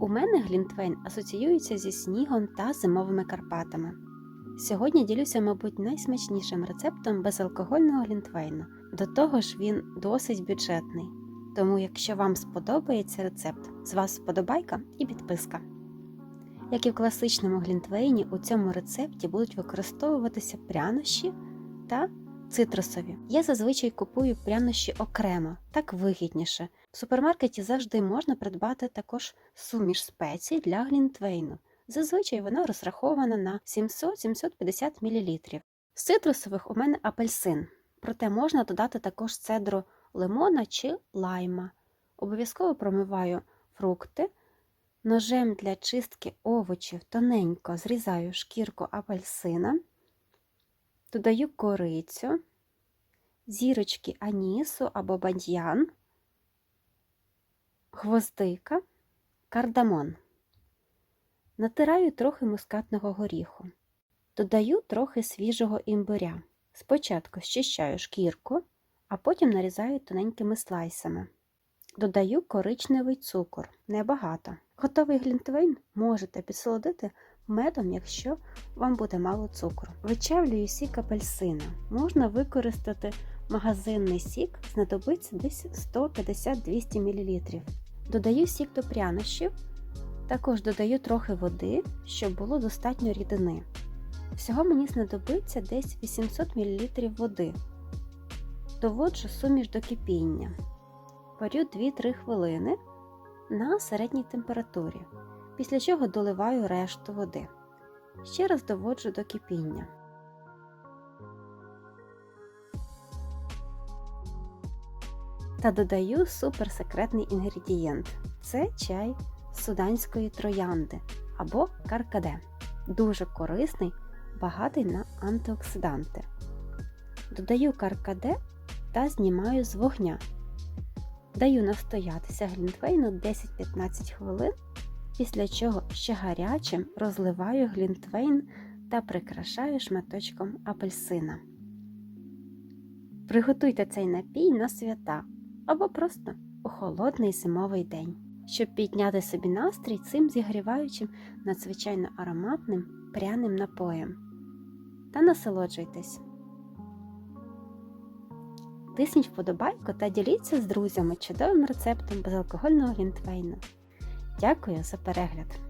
У мене глінтвейн асоціюється зі снігом та зимовими Карпатами. Сьогодні ділюся, мабуть, найсмачнішим рецептом безалкогольного глінтвейну. До того ж, він досить бюджетний. Тому, якщо вам сподобається рецепт, з вас вподобайка і підписка. Як і в класичному глінтвейні, у цьому рецепті будуть використовуватися прянощі та цитрусові. Я зазвичай купую прянощі окремо, так вигідніше. В супермаркеті завжди можна придбати також суміш спецій для глінтвейну. Зазвичай вона розрахована на 700-750 мл. З цитрусових у мене апельсин, проте можна додати також цедру лимона чи лайма. Обов'язково промиваю фрукти. Ножем для чистки овочів тоненько зрізаю шкірку апельсина, додаю корицю, зірочки анісу або бадьян, гвоздика, кардамон. Натираю трохи мускатного горіху. Додаю трохи свіжого імбиря. Спочатку щищаю шкірку, а потім нарізаю тоненькими слайсами. Додаю коричневий цукор, небагато. Готовий глінтвейн можете підсолодити медом, якщо вам буде мало цукру. Вичавлюю сік апельсина. Можна використати магазинний сік, знадобиться десь 150-200 мл. Додаю сік до прянощів, також додаю трохи води, щоб було достатньо рідини. Всього мені знадобиться десь 800 мл води. Доводжу суміш до кипіння. Варю 2-3 хвилини на середній температурі, після чого доливаю решту води. Ще раз доводжу до кипіння. Та додаю суперсекретний інгредієнт це чай суданської троянди або каркаде. Дуже корисний, багатий на антиоксиданти. Додаю каркаде та знімаю з вогня. Даю настоятися глінтвейну 10-15 хвилин, після чого ще гарячим розливаю глінтвейн та прикрашаю шматочком апельсина. Приготуйте цей напій на свята або просто у холодний зимовий день, щоб підняти собі настрій цим зігріваючим надзвичайно ароматним пряним напоєм. Та насолоджуйтесь! Тисніть вподобайку та діліться з друзями чудовим рецептом безалкогольного глінтвейну. Дякую за перегляд!